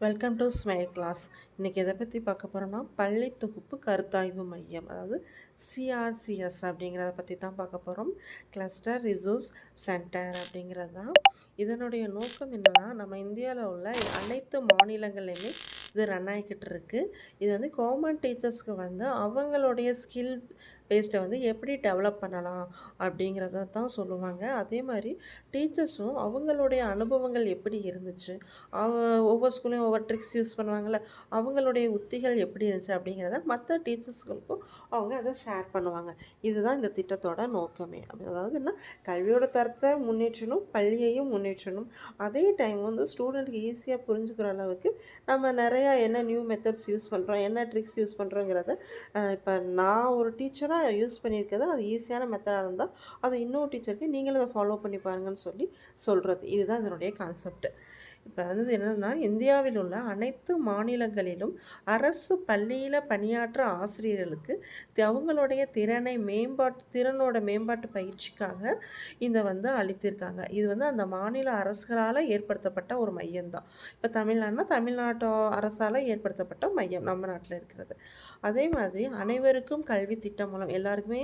Welcome to smile class இன்றைக்கி எதை பற்றி பார்க்க போகிறோம்னா பள்ளி தொகுப்பு கருத்தாய்வு மையம் அதாவது சிஆர்சிஎஸ் அப்படிங்கிறத பற்றி தான் பார்க்க போகிறோம் கிளஸ்டர் ரிசோர்ஸ் சென்டர் அப்படிங்கிறது தான். இதனுடைய நோக்கம் என்னென்னா நம்ம இந்தியாவில் உள்ள அனைத்து மாநிலங்கள்லையுமே இது ரன் ஆகிக்கிட்டு இருக்குது இது வந்து கவர்மெண்ட் டீச்சர்ஸ்க்கு வந்து அவங்களுடைய ஸ்கில் பேஸ்ட்டை வந்து எப்படி டெவலப் பண்ணலாம் அப்படிங்கிறத தான் சொல்லுவாங்க. அதே மாதிரி டீச்சர்ஸும் அவங்களுடைய அனுபவங்கள் எப்படி இருந்துச்சு? அவ ஒவ்வொரு ஸ்கூல்லையும் ஒவ்வொரு ட்ரிக்ஸ் யூஸ் பண்ணுவாங்கள்ல அவங்களுடைய உத்திகள் எப்படி இருந்துச்சு அப்படிங்கிறத மற்ற டீச்சர்ஸ்களுக்கும் அவங்க அதை ஷேர் பண்ணுவாங்க. இதுதான் இந்த திட்டத்தோட நோக்கமே. அதாவது என்ன? கல்வியோட தரத்தை முன்னேற்றணும் பள்ளியையும் முன்னேற்றணும். அதே டைம் வந்து ஸ்டூடெண்ட்க்கு ஈஸியாக புரிஞ்சுக்கிற அளவுக்கு நம்ம நிறையா என்ன நியூ மெத்தட்ஸ் யூஸ் பண்ணுறோம் என்ன ட்ரிக்ஸ் யூஸ் பண்ணுறோங்கிறத இப்போ நான் ஒரு டீச்சராக யூஸ் பண்ணியிருக்கிறது அது ஈஸியான மெத்தடாக இருந்தால் அதை இன்னொரு டீச்சருக்கு நீங்களும் அதை ஃபாலோ பண்ணி பாருங்கன்னு சொல்லி சொல்கிறது இதுதான் இதனுடைய கான்செப்ட் இப்போ வந்து என்னென்னா இந்தியாவில் உள்ள அனைத்து மாநிலங்களிலும் அரசு பள்ளியில் பணியாற்ற ஆசிரியர்களுக்கு அவங்களுடைய திறனை மேம்பாட்டு திறனோட மேம்பாட்டு பயிற்சிக்காக இந்த வந்து அளித்திருக்காங்க. இது வந்து அந்த மாநில அரசுகளால் ஏற்படுத்தப்பட்ட ஒரு மையம் தான் இப்போ தமிழ்நாடுனா தமிழ்நாட்டு அரசால் ஏற்படுத்தப்பட்ட மையம் நம்ம நாட்டில் இருக்கிறது. அதே மாதிரி அனைவருக்கும் கல்வி திட்டம் மூலம் எல்லாருக்குமே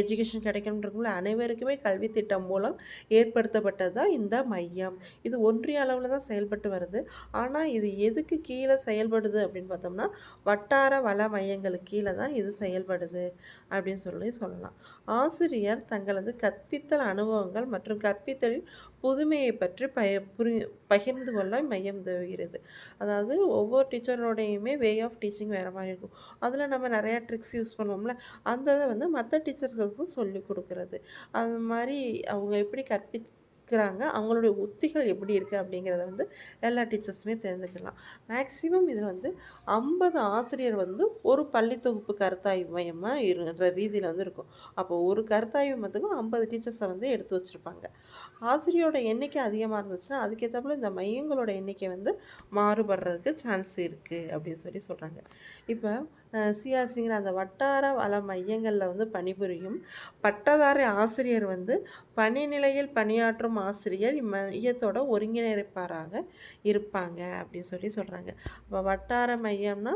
எஜுகேஷன் கிடைக்கணுன்றதுக்குள்ள அனைவருக்குமே கல்வி திட்டம் மூலம் ஏற்படுத்தப்பட்டது தான் இந்த மையம். இது ஒன்றிய அளவில் தான் செயல்பட்டு வருது. ஆனால் இது எதுக்கு கீழே செயல்படுது அப்படின்னு பார்த்தோம்னா வட்டார வள மையங்களுக்கு கீழே தான் இது செயல்படுது அப்படின்னு சொல்லி சொல்லலாம். ஆசிரியர் தங்களது கற்பித்தல் அனுபவங்கள் மற்றும் கற்பித்தலின் புதுமையை பற்றி பய புரி பகிர்ந்து கொள்ள மையம் உதவுகிறது அதாவது ஒவ்வொரு டீச்சரோடையுமே வே ஆஃப் டீச்சிங் வேறு மாதிரி இருக்கும். அதில் நம்ம நிறையா ட்ரிக்ஸ் யூஸ் பண்ணுவோம்ல அந்த இதை வந்து மற்ற டீச்சர்களுக்கும் சொல்லி கொடுக்குறது. அது மாதிரி அவங்க எப்படி கற்பி இருக்கிறாங்க. அவங்களுடைய உத்திகள் எப்படி இருக்குது அப்படிங்கிறத வந்து எல்லா டீச்சர்ஸுமே தெரிஞ்சுக்கலாம். மேக்ஸிமம் இதில் வந்து ஐம்பது ஆசிரியர் வந்து ஒரு பள்ளி தொகுப்பு கருத்தாய்வு மையமாக இருன்ற ரீதியில் வந்து இருக்கும். அப்போ ஒரு கருத்தாய்வு மையத்துக்கும் ஐம்பது டீச்சர்ஸை வந்து எடுத்து வச்சுருப்பாங்க. ஆசிரியரோட எண்ணிக்கை அதிகமாக இருந்துச்சுன்னா அதுக்கேற்றப்பல இந்த மையங்களோட எண்ணிக்கை வந்து மாறுபடுறதுக்கு சான்ஸ் இருக்குது அப்படின்னு சொல்லி சொல்கிறாங்க இப்போ சிஆர்சிங்கிற அந்த வட்டார வள மையங்களில் வந்து பணிபுரியும் பட்டதாரி ஆசிரியர் வந்து பணி நிலையில் பணியாற்றும் ஆசிரியர் இம்மையத்தோட ஒருங்கிணைப்பாராக இருப்பாங்க அப்படின்னு சொல்லி சொல்கிறாங்க இப்போ வட்டார மையம்னா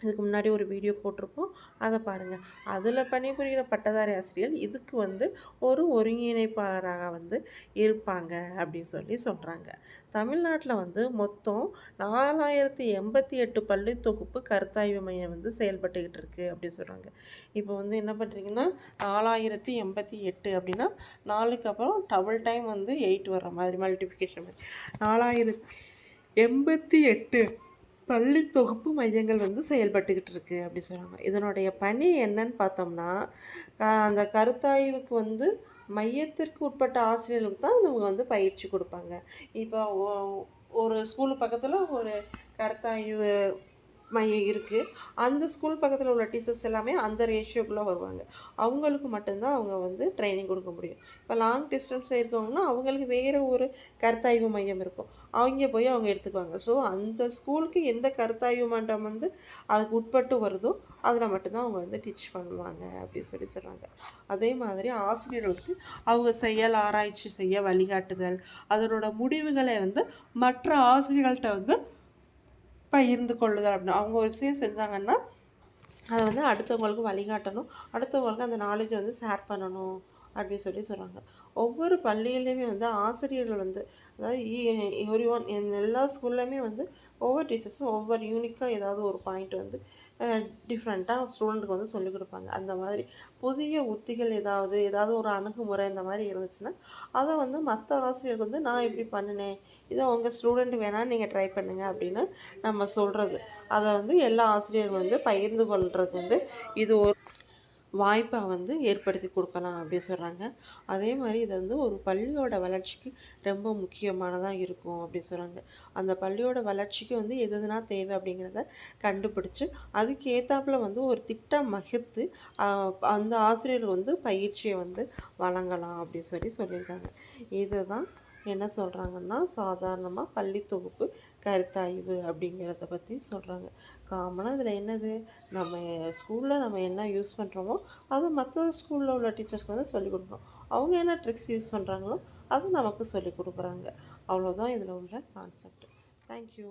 இதுக்கு முன்னாடி ஒரு வீடியோ போட்டிருப்போம். அதை பாருங்கள் அதில் பணிபுரிகிற பட்டதாரி ஆசிரியர் இதுக்கு வந்து ஒரு ஒருங்கிணைப்பாளராக வந்து இருப்பாங்க அப்படின்னு சொல்லி சொல்கிறாங்க தமிழ்நாட்டில் வந்து மொத்தம் நாலாயிரத்தி எண்பத்தி எட்டு பள்ளி தொகுப்பு கருத்தாய்வு மையம் வந்து செயல்பட்டுக்கிட்டு இருக்குது அப்படின்னு சொல்கிறாங்க இப்போ வந்து என்ன பண்ணுறீங்கன்னா நாலாயிரத்தி எண்பத்தி எட்டு அப்படின்னா நாலுக்கு அப்புறம் டபுள் டைம் வந்து எயிட் வர்ற மாதிரி மல்டிஃபிகேஷன் நாலாயிரத்தி எண்பத்தி எட்டு பள்ளி தொகுப்பு மையங்கள் வந்து செயல்பட்டுக்கிட்டு இருக்குது அப்படி சொல்கிறாங்க இதனுடைய பணி என்னன்னு பார்த்தோம்னா அந்த கருத்தாய்வுக்கு வந்து மையத்திற்கு உட்பட்ட ஆசிரியர்களுக்கு தான் இவங்க வந்து பயிற்சி கொடுப்பாங்க. இப்போ ஒரு ஸ்கூலு பக்கத்தில் ஒரு கருத்தாய்வு மையம் இருக்குது அந்த ஸ்கூல் பக்கத்தில் உள்ள டீச்சர்ஸ் எல்லாமே அந்த ரேஷியோக்குள்ளே வருவாங்க. அவங்களுக்கு மட்டும்தான் அவங்க வந்து ட்ரைனிங் கொடுக்க முடியும். இப்போ லாங் டிஸ்டன்ஸில் இருக்கவங்கன்னா அவங்களுக்கு வேறு ஒரு கருத்தாய்வு மையம் இருக்கும். அவங்க போய் அவங்க எடுத்துக்குவாங்க. ஸோ அந்த ஸ்கூலுக்கு எந்த கருத்தாய்வு மன்றம் வந்து அதுக்கு உட்பட்டு வருதோ அதில் மட்டும்தான் அவங்க வந்து டீச் பண்ணுவாங்க அப்படின்னு சொல்லி சொல்கிறாங்க அதே மாதிரி ஆசிரியர்களுக்கு அவங்க செயல் ஆராய்ச்சி செய்ய வழிகாட்டுதல் அதனோட முடிவுகளை வந்து மற்ற ஆசிரியர்கள்ட்ட வந்து பகிர்ந்து கொள்ளுதல் அப்படின்னு. அவங்க ஒரு விஷயம் செஞ்சாங்கன்னா அதை வந்து அடுத்தவங்களுக்கு வழிகாட்டணும். அடுத்தவங்களுக்கு அந்த நாலேஜை வந்து ஷேர் பண்ணணும். அப்படின்னு சொல்லி சொல்கிறாங்க ஒவ்வொரு பள்ளியிலையுமே வந்து ஆசிரியர்கள் வந்து அதாவது எவ்ரி ஒன் எல்லா ஸ்கூல்லையுமே வந்து ஒவ்வொரு டீச்சர்ஸும் ஒவ்வொரு யூனிக்காக ஏதாவது ஒரு பாயிண்ட் வந்து டிஃப்ரெண்ட்டாக ஸ்டூடெண்ட்டுக்கு வந்து சொல்லிக் கொடுப்பாங்க. அந்த மாதிரி புதிய உத்திகள் ஏதாவது ஏதாவது ஒரு அணுகுமுறை இந்த மாதிரி இருந்துச்சுன்னா அதை வந்து மற்ற ஆசிரியருக்கு வந்து நான் இப்படி பண்ணினேன். இதை உங்கள் ஸ்டூடெண்ட் வேணால் நீங்கள் ட்ரை பண்ணுங்கள் அப்படின்னு நம்ம சொல்கிறது அதை வந்து எல்லா ஆசிரியர்களும் வந்து பகிர்ந்து கொள்கிறதுக்கு வந்து இது ஒரு வாய்ப்பை வந்து ஏற்படுத்தி கொடுக்கலாம் அப்படின்னு சொல்கிறாங்க அதே மாதிரி இது வந்து ஒரு பள்ளியோட வளர்ச்சிக்கு ரொம்ப முக்கியமானதாக இருக்கும் அப்படின்னு சொல்கிறாங்க அந்த பள்ளியோட வளர்ச்சிக்கு வந்து எதுனா தேவை அப்படிங்கிறத கண்டுபிடிச்சி அதுக்கு ஏற்றாப்புல வந்து ஒரு திட்டம் மகிர்த்து அந்த ஆசிரியர்கள் வந்து பயிற்சியை வந்து வழங்கலாம் அப்படின்னு சொல்லி சொல்லியிருக்காங்க. இதுதான் என்ன சொல்கிறாங்கன்னா சாதாரணமாக பள்ளி தொகுப்பு கருத்தாய்வு அப்படிங்கிறத பற்றி சொல்கிறாங்க காமனாக இதில் என்னது? நம்ம ஸ்கூலில் நம்ம என்ன யூஸ் பண்ணுறோமோ அதை மற்ற ஸ்கூலில் உள்ள டீச்சர்ஸ்க்கு வந்து சொல்லிக் கொடுக்கணும். அவங்க என்ன ட்ரிக்ஸ் யூஸ் பண்ணுறாங்களோ அதை நமக்கு சொல்லிக் கொடுக்குறாங்க. அவ்வளோதான் இதில் உள்ள கான்செப்ட் தேங்க்யூ